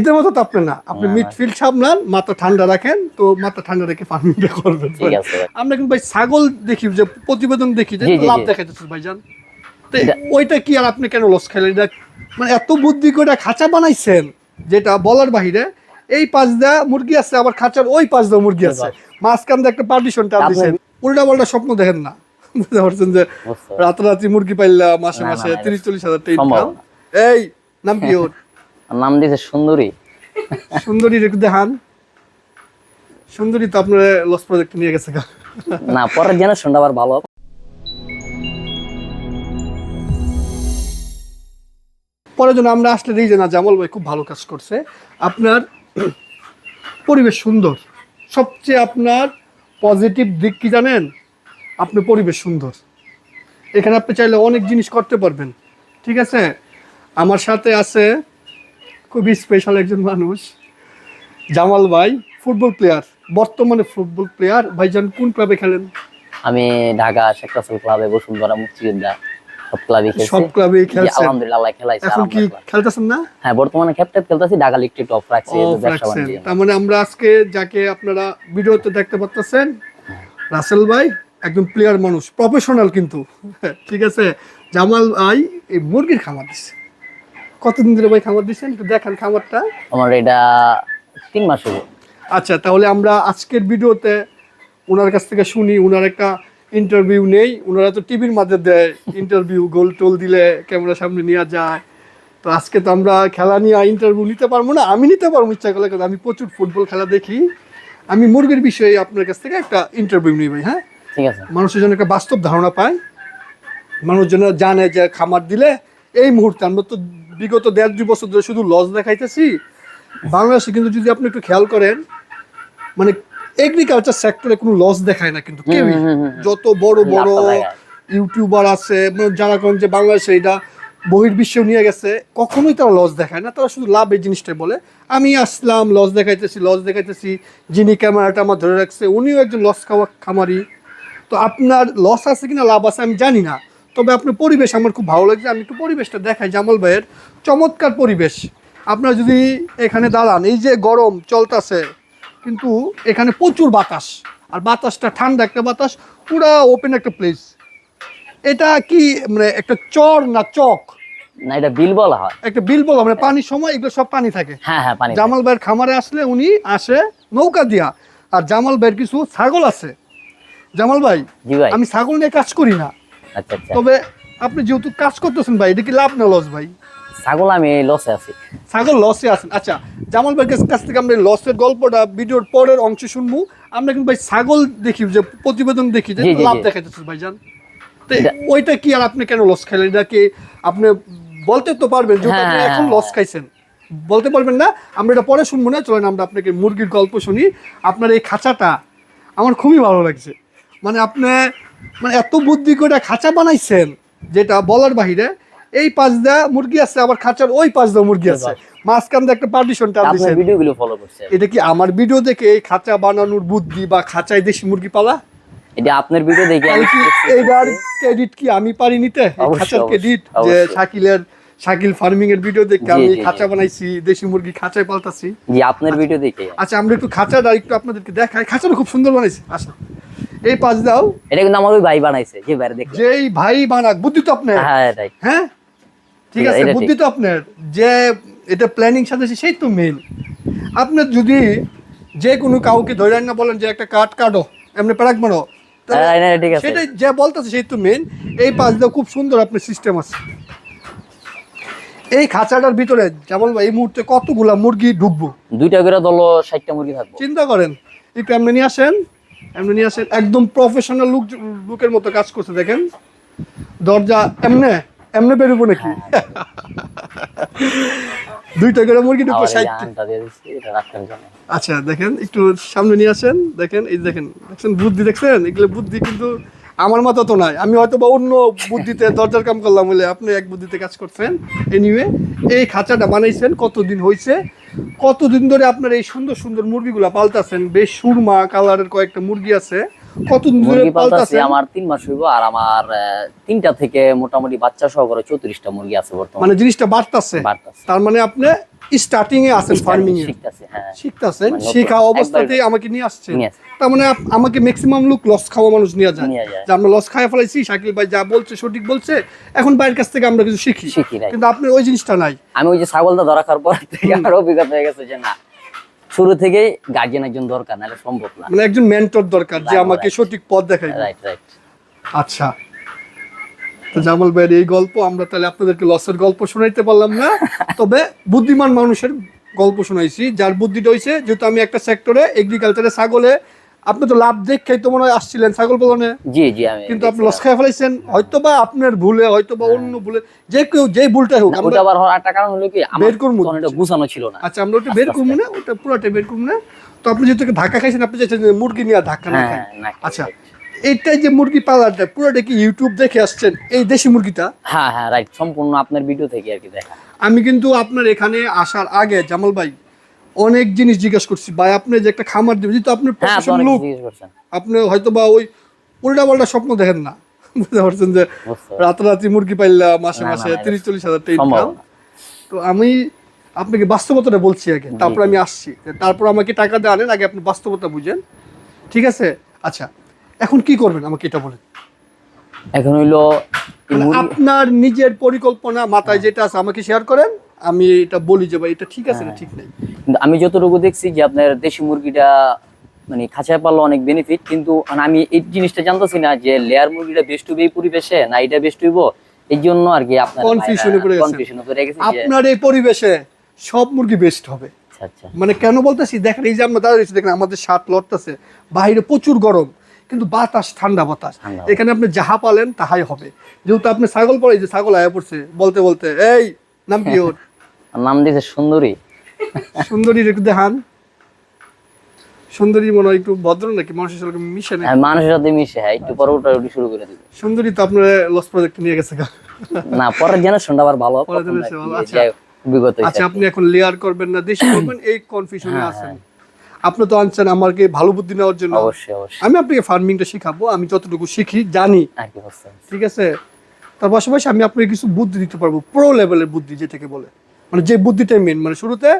এদের মতো তো আপনি না। আপনি। মিডফিল্ড সামলান মাথা ঠান্ডা রাখেন তো মাথা ঠান্ডা রেখে ফার্মিংটা করবেন। ভাই। আমরা কিন্তু ভাই ছাগল দেখি যে প্রতিবেদন দেখি যে লাভ জি। দেখাইতেছে ভাইজান। তো ওইটা কি আর আপনি কেন লস খেলেন? এটা মানে এত বুদ্ধি করে খাঁচা বানাইছেন যেটা বলার বাহিরে এই পাঁচ দা মুরগি আছে আবার খাঁচার ওই পাঁচ দা মুরগি আছে। মাঝখান দিয়ে একটা পার্টিশন আপনি- দিছেন। উল্টা পাল্টা স্বপ্ন দেখেন না। বুঝতে পারছেন যে। রাতারাতি মুরগি পাইলা মাসে মাসে তিরিশ চল্লিশ হাজার টাকা এই নাম কি ওর? নাম দিয়েছে সুন্দরী। সুন্দরী একটু দেখান। সুন্দরী তো আপনার লস প্রজেক্ট নিয়ে গেছে। না পরের জেনারেশনটা আবার ভালো। পরের জন্য আমরা আসলে দেখি যে না জামাল ভাই খুব ভালো কাজ করছে। আপনার পরিবেশ সুন্দর। সবচেয়ে আপনার পজিটিভ দিক কি জানেন? আপনার পরিবেশ সুন্দর। এখানে আপনি চাইলে অনেক জিনিস করতে পারবেন। ঠিক আছে? আমার সাথে আছে খুবই স্পেশাল একজন মানুষ। জামাল ভাই ফুটবল প্লেয়ার বর্তমানে ফুটবল প্লেয়ার ভাইজান কোন ক্লাবে খেলেন? আমি ঢাকা শেখ রাসেল ক্লাবে বসুন্ধরা মুক্তিযোদ্ধা। সব ক্লাবে খেলছি। সব ক্লাবেই জি, খেলছেন। আলহামদুলিল্লাহ খেলাইছে এখন কি খেলতেছেন না? হ্যাঁ বর্তমানে ক্যাপ্টেন খেলতেছি ঢাকা লিগ টি টপ রাখছি তার মানে আমরা আজকে যাকে আপনারা ভিডিওতে দেখতে পাচ্ছেন রাসেল ভাই একজন প্লেয়ার মানুষ প্রফেশনাল কিন্তু। ঠিক আছে? জামাল ভাই এই মুরগির খামার দিচ্ছে কতদিন ধরে ভাই খামার দিচ্ছেন? একটু দেখান খামারটা। আমার এটা তিন মাস হলো। আচ্ছা তাহলে আমরা আজকের ভিডিওতে ওনার কাছ থেকে শুনি ওনার একটা ইন্টারভিউ নেই। ওনারা তো টিভির মাঝে দেয় ইন্টারভিউ গোল টোল দিলে ক্যামেরার সামনে নেওয়া যায়। তো আজকে তো আমরা খেলা নিয়ে ইন্টারভিউ নিতে পারব না। আমি নিতে পারব ইচ্ছা করলে কারণ আমি প্রচুর ফুটবল খেলা দেখি। আমি মুরগির বিষয়ে আপনার কাছ থেকে একটা ইন্টারভিউ নিই ভাই হ্যাঁ? ঠিক আছে। মানুষের জন্য একটা বাস্তব ধারণা পায়। মানুষজন জানে যে খামার দিলে এই মুহূর্তে আমরা তো বিগত দেড় দুই বছর ধরে শুধু লস দেখাইতেছি। বাংলাদেশে কিন্তু যদি আপনি একটু খেয়াল করেন মানে এগ্রিকালচার সেক্টরে কোনো লস দেখায় না কিন্তু কেউই। যত বড় বড় ইউটিউবার আছে মানে যারা করেন যে বাংলাদেশে এটা বহির্বিশ্বেও নিয়ে গেছে কখনোই তারা লস দেখায় না। তারা শুধু লাভ এই জিনিসটাই বলে। আমি আসলাম লস দেখাইতেছি লস দেখাইতেছি। যিনি ক্যামেরাটা আমার ধরে রাখছে উনিও একজন লস খাওয়া খামারি। তো আপনার লস আছে কিনা লাভ আছে আমি জানি না। তবে আপনার পরিবেশ আমার খুব ভালো লাগছে। আমি একটু পরিবেশটা দেখাই জামাল ভাইয়ের। চমৎকার পরিবেশ। আপনার যদি এখানে দাঁড়ান এই যে গরম চলতেছে কিন্তু এখানে প্রচুর বাতাস। আর বাতাসটা ঠান্ডা একটা বাতাস পুরা ওপেন একটা প্লেস এটা কি মানে একটা চর না চক? না এটা বিল বলা হয়। একটা বিল বলা মানে পানির সময় এগুলো সব পানি থাকে। হ্যাঁ হ্যাঁ পানি জামাল ভাইয়ের খামারে আসলে উনি আসে নৌকা দিয়া। আর জামাল ভাইয়ের কিছু ছাগল আছে। জামাল ভাই। আমি ছাগল নিয়ে কাজ করি না। আচ্ছা আচ্ছা। তবে আপনি যেহেতু কাজ করতেছেন ভাই এটা কি লাভ না লস ভাই? ছাগল আমি লসে আছি। ছাগল লসে আছেন। আচ্ছা জামাল ভাইয়ের কাছ- থেকে আমরা লসের গল্পটা ভিডিওর পরের অংশ শুনব। আমরা কিন্তু ভাই ছাগল দেখি যে প্রতিবেদন দেখি যে লাভ জি। দেখাইতেছে ভাইজান ওইটা কি আর আপনি কেন লস খেলেন? এটা কি আপনি বলতে তো পারবেন যে হ্যাঁ, আপনি এখন। লস খাইছেন। বলতে পারবেন না আমরা এটা পরে শুনব না চলেন আমরা আপনাকে মুরগির গল্প শুনি। আপনার এই খাঁচাটা আমার খুবই ভালো লাগছে। মানে আপনি মানে এত বুদ্ধি করে খাঁচা বানাইছেন যেটা বলার বাহিরে এই পাঁচ দা মুরগি আছে আবার খাঁচার ওই পাঁচ দা মুরগি আছে। মাঝখান দিয়ে একটা পার্টিশন আপনার দিছেন। ভিডিওগুলো ফলো করছে এটা কি আমার ভিডিও দেখে এই খাঁচা বানানোর বুদ্ধি বা খাঁচায় দেশি মুরগি পালা? এটা আপনার ভিডিও দেখে আমি কি এইটার ক্রেডিট কি আমি পারি নিতে? খাঁচার ক্রেডিট যে শাকিলের শাকিল ফার্মিং এর ভিডিও দেখে আমি। খাঁচা বানাইছি দেশি মুরগি খাঁচায় পালতাছি। জি আপনার ভিডিও দেখে। আচ্ছা আমরা একটু খাঁচা খাঁচাটা একটু আপনাদেরকে দেখাই। খাঁচাটা খুব সুন্দর বানাইছে আচ্ছা এই পাঁচ দাও। এটা কিন্তু আমার ওই ভাই বানাইছে যে বাইরে দেখে। যেই ভাই বানাক বুদ্ধি তো আপনার। হ্যাঁ এটাই হ্যাঁ? ঠিক আছে বুদ্ধি তো আপনার। যে এটা প্ল্যানিং সাথে সেই তো মেন আপনার যদি যে কোনো কাউকে ধরে না বলেন যে একটা কাঠ কাটো এমনি প্যারাক মারো হ্যাঁ। সেটাই যে বলতেছে সেই তো মেন এই পাঁচ দাও খুব সুন্দর আপনার সিস্টেম আছে। এই খাঁচাটার ভিতরে যেমন এই মুহূর্তে কতগুলা মুরগি ঢুকবো? দুইটা করে দল ষাটটা মুরগি থাকব। চিন্তা করেন একটু এমনি নিয়ে আসেন এমনি নিয়ে আসেন। একদম প্রফেশনাল লুক লুকের মতো কাজ করছে দেখেন। দরজা এমনে এমনে বেরোবো নাকি? দুইটা করে মুরগি জন্য। আচ্ছা দেখেন একটু সামনে নিয়ে আসেন দেখেন এই দেখেন দেখছেন বুদ্ধি দেখছেন? এগুলো বুদ্ধি কিন্তু আমার মতো তো নাই আমি হয়তো বা অন্য বুদ্ধিতে দরজার কাম করলাম বলে আপনি এক বুদ্ধিতে কাজ করছেন। এনিওয়ে এই খাঁচাটা বানাইছেন কতদিন হয়েছে কতদিন ধরে আপনার এই সুন্দর সুন্দর মুরগিগুলা পালতাছেন? বেশ সুরমা কালারের কয়েকটা মুরগি আছে। ধরে মুরগি পালতাছি আমার মাস হইব আর আমার তিনটা থেকে মোটামুটি বাচ্চা সহ করে মুরগি আছে বর্তমানে। মানে জিনিসটা বাড়তাছে? বাড়তাছে। তার মানে আপনি স্টার্টিং এ আছেন ফার্মিং এ। শিখতেছি হ্যাঁ। শিখতেছেন মানে শেখা অবস্থাতেই আমাকে নিয়ে আসছেন। তার মানে আমাকে ম্যাক্সিমাম লোক লস খাওয়া মানুষ নিয়ে যায়। যে আমরা লস খাওয়া ফেলাইছি শাকিল ভাই যা বলছে সঠিক বলছে এখন বাইরের কাছ থেকে আমরা কিছু শিখি। শিখি, কিন্তু আপনার ওই জিনিসটা নাই। আমি ওই যে ছাগলটা ধরা খাওয়ার পর থেকে আমার অভিজ্ঞতা হয়ে গেছে যে না শুরু থেকেই গার্জিয়ান একজন দরকার নাহলে সম্ভব না। মানে একজন মেন্টর দরকার যে আমাকে সঠিক পথ দেখায় রাইট রাইট আচ্ছা। তো জামাল ভাইয়ের এই গল্প আমরা তাহলে আপনাদেরকে লসের গল্প শোনাইতে পারলাম না তবে বুদ্ধিমান মানুষের গল্প শোনাইছি যার বুদ্ধিটা হয়েছে যেহেতু আমি একটা সেক্টরে এগ্রিকালচারে ছাগলে আপনি তো লাভ দেখেই তো মনে হয় আসছিলেন ছাগল পালনে। জি জি আমি কিন্তু আপনি লস খাই ফেলাইছেন হয়তো বা আপনার ভুলে হয়তো বা অন্য ভুলে যে কেউ যে ভুলটাই হোক ওটা আবার হওয়ার একটা কারণ হলো কি বের করব। এটা গুছানো ছিল না। আচ্ছা আমরা ওটা বের করব না? ওটা পুরোটা বের করব না? তো আপনি যেহেতু ধাক্কা খাইছেন আপনি চাইছেন মুরগি নিয়ে ধাক্কা না হ্যাঁ আচ্ছা এইটাই যে মুরগি পালারটা পুরোটা কি ইউটিউব দেখে আসছেন? এই দেশি মুরগিটা? হ্যাঁ হ্যাঁ রাইট সম্পূর্ণ আপনার ভিডিও থেকে আর কি দেখা। আমি কিন্তু আপনার এখানে আসার আগে জামাল ভাই অনেক জিনিস জিজ্ঞেস করছি ভাই আপনি যে একটা খামার দেবেন যেহেতু হ্যাঁ আপনি প্রফেশন লোক আপনি হয়তো বা ওই উল্টা পাল্টা স্বপ্ন দেখেন না। বুঝতে পারছেন যে রাতারাতি মুরগি পাইলাম মাসে মাসে তিরিশ চল্লিশ হাজার টাকা তো আমি আপনাকে বাস্তবতাটা বলছি আগে তারপর আমি আসছি। তারপর আমাকে টাকা দেওয়া আনেন আগে আপনি বাস্তবতা বুঝেন। ঠিক আছে? আচ্ছা এখন কি করবেন? আমাকে এটা বলেন। এখন হইল মানে আপনার নিজের পরিকল্পনা মাথায় যেটা আছে আমাকে শেয়ার করেন। আমি এটা বলি যে ভাই এটা ঠিক আছে না ঠিক নেই? কিন্তু আমি যতটুকু দেখছি যে আপনার দেশি মুরগিটা মানে খাঁচায় পারলে অনেক বেনিফিট কিন্তু মানে আমি এই জিনিসটা জানতেছি না যে লেয়ার মুরগিটা বেস্ট হইবে এই পরিবেশে না এটা বেস্ট হইব? এই জন্য আর কি আপনার এ পড়ে। কনফিউশনে পড়ে গেছি আপনার এই পরিবেশে সব মুরগি বেস্ট হবে। আচ্ছা আচ্ছা। মানে কেন বলতেছি দেখেন এই যে আমরা দাঁড়িয়েছি দেখেন আমাদের শার্ট লড়তেছে বাইরে প্রচুর গরম কিন্তু বাতাস ঠান্ডা বাতাস। এখানে আপনি যাহা পালেন তাহাই হবে। যেহেতু আপনি ছাগল পড়ে যে ছাগল আয়া পড়ছে বলতে বলতে এই নাম কি ওর? নাম দিয়েছে সুন্দরী। সুন্দরী একটু দেখান। সুন্দরী মনে হয় একটু ভদ্র নাকি? মানুষের সঙ্গে মিশে নাকি? হ্যাঁ, মানুষের সাথে মিশে হ্যাঁ একটু পরে ওটা ওটি শুরু করে দিবে। সুন্দরী তো আপনার লস প্রজেক্ট নিয়ে গেছে। না পরের জেনারেশনটা আবার ভালো পরের ভালো, আর আচ্ছা। হয়েছে আচ্ছা আপনি এখন লেয়ার করবেন না দেশি করবেন এই কনফিউশনে হ্যাঁ, আছেন। আপনি তো আনছেন আমাকে ভালো বুদ্ধি নেওয়ার জন্য। অবশ্যই অবশ্যই। আমি আপনাকে ফার্মিংটা শিখাবো আমি যতটুকু শিখি জানি। ঠিক আছে? তার পাশাপাশি আমি আপনাকে কিছু বুদ্ধি দিতে পারব প্রো লেভেলের বুদ্ধি যেটাকে বলে। মানে যে বুদ্ধিটাই মেন মানে শুরুতে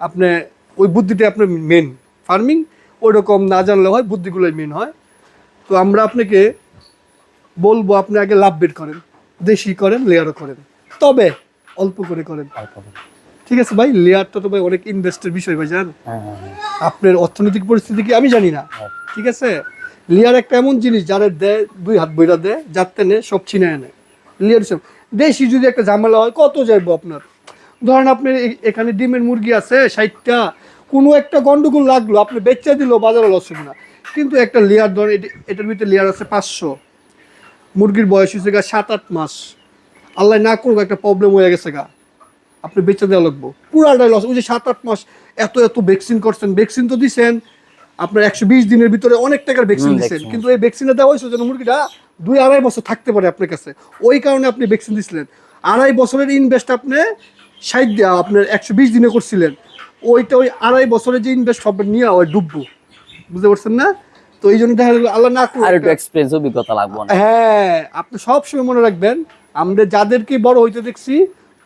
আপনি ওই বুদ্ধিটাই আপনার মেন ফার্মিং ওই রকম না জানলে হয় বুদ্ধিগুলোই মেন হয়। তো আমরা আপনাকে বলব আপনি আগে লাভ বের করেন দেশি করেন লেয়ারও করেন তবে অল্প করে করেন। ঠিক আছে ভাই? লেয়ারটা তো ভাই অনেক ইনভেস্টের বিষয় ভাই জান হ্যাঁ হ্যাঁ, হ্যাঁ। আপনার অর্থনৈতিক পরিস্থিতি কি আমি জানি না। ঠিক আছে? লেয়ার একটা এমন জিনিস যারা দেয় দুই হাত বইরা দেয় যাতে নে সব ছিনে এনে লিয়ার দেশি যদি একটা ঝামেলা হয় কত যাইবো আপনার? ধরেন আপনি এখানে ডিমের মুরগি আছে ষাটটা কোনো একটা গন্ডগোল লাগল আপনি বেচা দিল বাজারে লস হবে না। কিন্তু একটা লেয়ার ধরেন এটার ভিতরে লেয়ার আছে পাঁচশো। মুরগির বয়স হয়েছে গা সাত আট মাস। আল্লাহ না করব একটা প্রবলেম হয়ে গেছে গা। আপনি বেচে দেওয়া লাগবো। পুরাটাই লস ওই যে সাত আট মাস এত এত ভ্যাকসিন করছেন ভ্যাকসিন তো দিচ্ছেন আপনার একশো বিশ দিনের ভিতরে অনেক টাকার ভ্যাকসিন দিচ্ছেন কিন্তু এই ভ্যাকসিনটা দেওয়া হয়েছে যেন মুরগিটা দুই আড়াই বছর থাকতে পারে আপনার কাছে। ওই কারণে আপনি ভ্যাকসিন দিছিলেন। আড়াই বছরের ইনভেস্ট আপনি ষাট দেওয়া আপনার একশো বিশ দিনে করছিলেন। ওইটা ওই আড়াই বছরের যে ইনভেস্ট হবে নিয়ে ওই ডুববো। বুঝতে পারছেন না? তো এই জন্য দেখা গেলো আল্লাহ না আর একটু এক্সপিরিয়েন্স অভিজ্ঞতা লাগবে হ্যাঁ আপনি সবসময় মনে রাখবেন আমরা যাদেরকে বড় হইতে দেখছি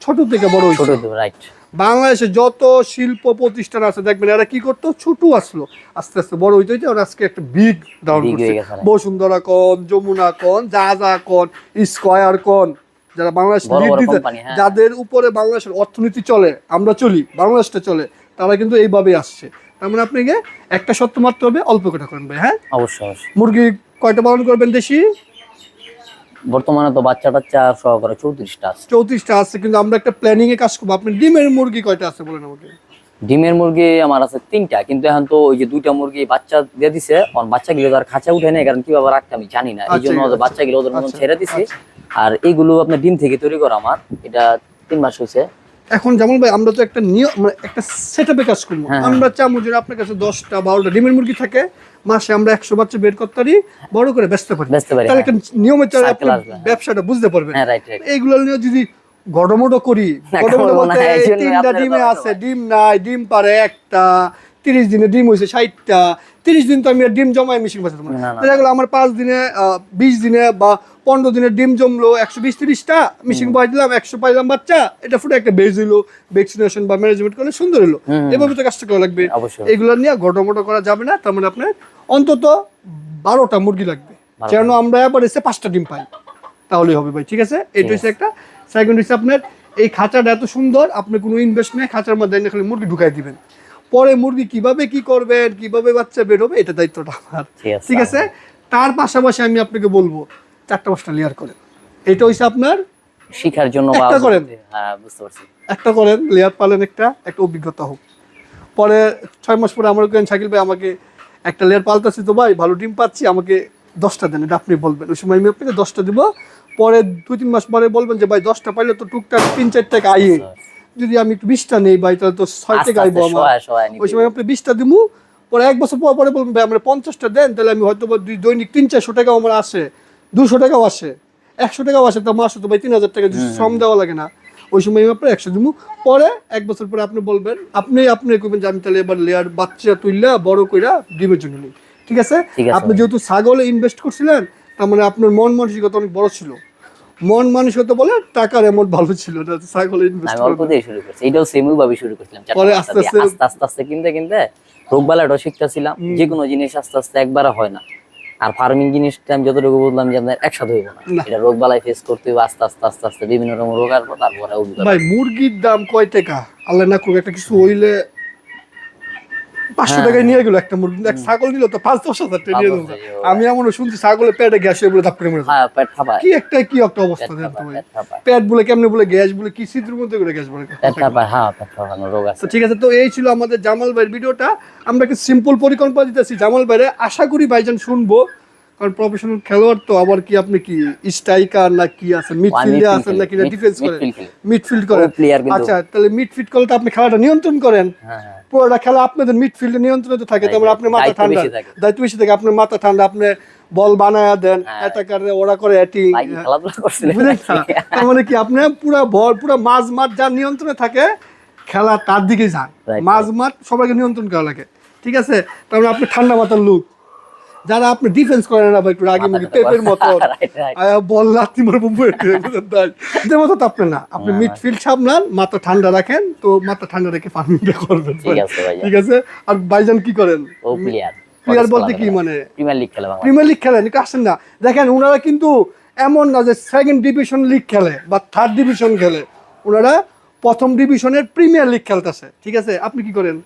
ছোট থেকে বড় হইছে ছোট রাইট বাংলাদেশে যত শিল্প প্রতিষ্ঠান আছে দেখবেন এরা কি করতো? ছোট আসলো। আস্তে আস্তে বড় হইতে হইতে ওরা আজকে একটা বিগ ডাউন করছে. বসুন্ধরা কন যমুনা কন যা যা কন স্কয়ার কন যারা বাংলাদেশ দিতে- হ্যাঁ। যাদের উপরে বাংলাদেশের অর্থনীতি চলে আমরা চলি বাংলাদেশটা চলে তারা কিন্তু এইভাবে আসছে। তার মানে আপনাকে একটা সত্য মারতে হবে অল্প কটা করেন ভাই হ্যাঁ? অবশ্যই মুরগি কয়টা পালন করবেন দেশি? বর্তমানে তো বাচ্চা টাচ্চা সহকারে চৌত্রিশটা আছে। চৌত্রিশটা আছে কিন্তু আমরা একটা প্ল্যানিং এ কাজ করব। আপনি ডিমের মুরগি কয়টা আছে বলেন আমাকে? ডিমের মুরগি আমার আছে তিনটা কিন্তু এখন তো ওই যে দুইটা মুরগি বাচ্চা দিয়ে দিছে বাচ্চা গুলো আর খাঁচা উঠে নেই কারণ কীভাবে রাখতে আমি জানি না। এই আচ্ছা, জন্য আচ্ছা। বাচ্চা গুলো ওদের মতন আচ্ছা, ছেড়ে দিছি। আর এইগুলো আপনার ডিম থেকে তৈরি করা আমার এটা তিন মাস হয়েছে। এখন যেমন ভাই আমরা তো একটা নিয়ম মানে একটা সেট আপে কাজ করব। হ্যাঁ, আমরা চাবো যে আপনার কাছে দশটা বারোটা ডিমের মুরগি থাকে মাসে আমরা একশো বাচ্চা বের করতে পারি বড় করে ব্যস্ত পারি। তাহলে হ্যাঁ। একটা নিয়মের চালে আপনি হ্যাঁ। ব্যবসাটা বুঝতে পারবেন। হ্যাঁ এইগুলো নিয়ে যদি গড়মোটো করি না, বলতে তিনটা ডিমে আছে। ডিম নাই ডিম পারে একটা। তিরিশ দিনে ডিম হয়েছে ষাটটা তিরিশ দিন তো আমি ডিম জমাই মেশিন বাঁচাতে পারি। দেখা গেলো আমার পাঁচ দিনে বিশ দিনে বা পনেরো দিনে ডিম জমলো একশো বিশ তিরিশটা মেশিন বাই দিলাম একশো পাইলাম বাচ্চা এটা ফুটে একটা বেজ হইল ভ্যাকসিনেশন বা ম্যানেজমেন্ট করলে সুন্দর হলো এভাবে তো কাজটা করা লাগবে। এগুলো নিয়ে গড়মোটো করা যাবে না তার মানে আপনার অন্তত বারোটা মুরগি লাগবে। যেন আমরা এবার এসে পাঁচটা ডিম পাই। তাহলেই হবে ভাই ঠিক আছে? এটা হচ্ছে একটা সেকেন্ড হচ্ছে আপনার এই খাঁচাটা এত সুন্দর আপনি কোনো ইনভেস্ট নেই খাঁচার মধ্যে এনে খালি মুরগি ঢুকাই দিবেন। পরে মুরগি কীভাবে কি করবেন কীভাবে বাচ্চা বের হবে এটা দায়িত্বটা আমার। ঠিক আছে। তার পাশাপাশি আমি আপনাকে বলব চারটা পাঁচটা লেয়ার করেন। এটা হচ্ছে আপনার শিখার জন্য একটা করেন। হ্যাঁ বুঝতে পারছি। একটা করেন লেয়ার পালেন একটা একটা অভিজ্ঞতা হোক। পরে ছয় মাস পরে আমার কেন শাকিল ভাই আমাকে একটা লেয়ার পাল্টাচ্ছি তো ভাই ভালো ডিম পাচ্ছি আমাকে দশটা দেন এটা আপনি বলবেন। ওই সময় আমি আপনাকে দশটা দিব পরে দুই তিন মাস পরে বলবেন যে ভাই দশটা পাইলে তো টুকটাক তিন চার টাকা আইয়ে যদি আমি একটু বিশটা নেই বা তাহলে তো ছয় আস্তে টাকা আমার ওই সময় আপনি বিশটা দিব পরে এক বছর পর পরে বলবেন আমরা পঞ্চাশটা দেন তাহলে আমি হয়তো বা দুই- দৈনিক তিন চারশো টাকাও আমার আসে দুশো টাকাও আসে একশো টাকাও আসে তো মাসে তো ভাই তিন হাজার টাকা শ্রম দেওয়া লাগে না। ওই সময় আমি আপনার একশো দিব পরে এক বছর পরে আপনি বলবেন আপনি আপনি করবেন যে আমি তাহলে এবার লেয়ার বাচ্চা তুললা বড় কইরা ডিমের জন্য নিই। ঠিক আছে? ঠিক আছে আপনি যেহেতু ছাগলে ইনভেস্ট করছিলেন তার মানে আপনার মন মানসিকতা অনেক বড় ছিল। মন মানসিকতা বলে টাকার অ্যামাউন্ট ভালো ছিল না ছাগলে ইনভেস্ট আমি অল্প দিয়ে শুরু করছি। এটাও সেমই ভাবে শুরু করছিলাম পরে আস্তে আস্তে- আস্তে আস্তে কিনতে কিনতে রোগ বালাটাও শিখতেছিলাম যে কোনো জিনিস আস্তে আস্তে একবার হয় না। আর ফার্মিং জিনিসটা আমি যতটুকু বললাম যে আপনার একসাথে হইব না। এটা রোগ বালাই ফেস করতে হবে আস্তে আস্তে আস্তে আস্তে বিভিন্ন রকম রোগ আসব তারপরে ভাই মুরগির দাম কয় টাকা? আল্লাহ না করুক একটা কিছু হইলে পাঁচশো হ্যাঁ। টাকায় নিয়ে গেল একটা মুরগি। এক ছাগল নিল তো পাঁচ দশ হাজার টাকা নিয়ে গেলো। আমি এমন শুনছি ছাগলের পেটে গ্যাস হয়ে বলে ধাপ করে। হ্যাঁ কি একটা কি একটা অবস্থা পেট বলে কেমনে বলে গ্যাস বলে কি শীতের মধ্যে করে গ্যাস বলে? হ্যাঁ আছে। তো ঠিক আছে তো এই ছিল আমাদের জামাল ভাইয়ের ভিডিওটা। আমরা একটা সিম্পল পরিকল্পনা দিতেছি। জামাল ভাইরে আশা করি ভাইজান শুনব। কারণ প্রফেশনাল খেলোয়াড় তো আবার কি আপনি কি স্ট্রাইকার না কি আছেন মিডফিল্ডে আছেন নাকি। ডিফেন্স করেন? মিডফিল্ড করেন। আচ্ছা তাহলে মিডফিল্ড করলে তো আপনি খেলাটা নিয়ন্ত্রণ করেন। হ্যাঁ হ্যাঁ। পুরোটা খেলা আপনাদের মিডফিল্ডে নিয়ন্ত্রণে থাকে তারপর আপনার মাথা ঠান্ডা। দায়িত্ব বেশি থাকে আপনার মাথা ঠান্ডা আপনি বল বানায়া দেন। অ্যাটাকার ওরা করে অ্যাটিং বুঝলেন তার মানে কি আপনি পুরো বল পুরো মাঝ মাঠ যার নিয়ন্ত্রণে থাকে খেলা তার দিকে যান। মাঝ মাঠ সবাইকে নিয়ন্ত্রণ করা লাগে। ঠিক আছে? তার মানে আপনি ঠান্ডা মাথার লোক। যারা আপনি ডিফেন্স করেন না একটু রাগি মুখি পেপের মতো। বল লাত্তি মারবো এদের মতো তো আপনি না। আপনি মিডফিল্ড সামলান মাথা ঠান্ডা রাখেন তো মাথা ঠান্ডা রেখে ফার্মিংটা করবেন ঠিক আছে আর ভাইজান কি করেন? ও প্লেয়ার প্লেয়ার বলতে কি মানে? প্রিমিয়ার লিগ খেলে প্রিমিয়ার লিগ খেলেন আসেন না। দেখেন ওনারা কিন্তু এমন না যে সেকেন্ড ডিভিশন লিগ খেলে বা থার্ড ডিভিশন খেলে। ওনারা প্রথম ডিভিশনের প্রিমিয়ার লিগ খেলতেছে। ঠিক আছে? আপনি কি করেন?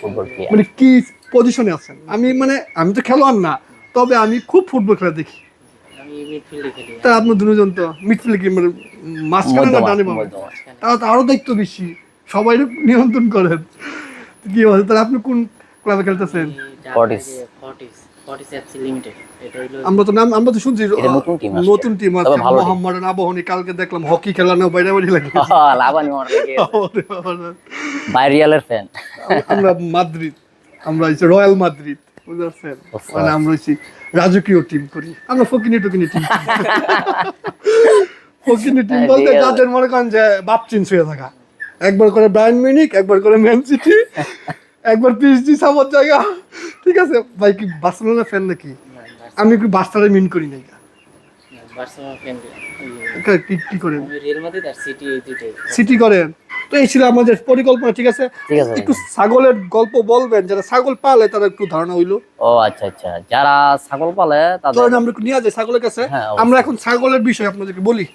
ফুটবল প্লেয়ার মানে কি পজিশনে আছেন? আমি মানে আমি তো খেলোয়াড় না তবে আমি খুব ফুটবল খেলা দেখি। আমি তা আপনার দুজন তো মিডফিল্ড কি মানে মাঝখানে না ডানে বামে? তারা তো আরও দায়িত্ব বেশি সবাই নিয়ন্ত্রণ করেন। কি হবে তাহলে আপনি কোন ক্লাবে খেলতেছেন? আমরা তো নাম আমরা তো শুনছি নতুন টিম আছে। মোহাম্মদ আবাহনী কালকে দেখলাম হকি খেলা না বাইরে বাড়ি লাগে লাভানি রিয়ালের ফ্যান আমরা মাদ্রিদ। আমরা রয়্যাল মাদ্রিদ। মানে আমরা হচ্ছে রাজকীয় টিম করি। আমরা ফকিনি টকিনি টিম ফকিনি টিম হ্যাঁ, বলতে। যাদের মনে করেন যে শুয়ে থাকা। একবার করে ব্রায়ান মিউনিক একবার করে ম্যান সিটি একবার পিএসজি সাপোর্ট জায়গা। ঠিক আছে ভাই কি বার্সেলোনা ফ্যান নাকি? আমি একটু বার্সারে মিন করি নাই। বার্সেলোনা ফ্যান কি কি করেন? আমি রিয়াল মাদ্রিদ আর সিটি এই দুইটাই। সিটি করেন। তো এই ছিল আমাদের পরিকল্পনা ঠিক আছে? ঠিক আছে একটু ছাগলের গল্প বলবেন যারা ছাগল পালে তারা একটু ধারণা হইল। ও আচ্ছা আচ্ছা। যারা ছাগল পালে তাদের আমরা একটু নিয়ে যাই ছাগলের কাছে। হ্যাঁ, আমরা এখন ছাগলের বিষয় আপনাদেরকে বলি।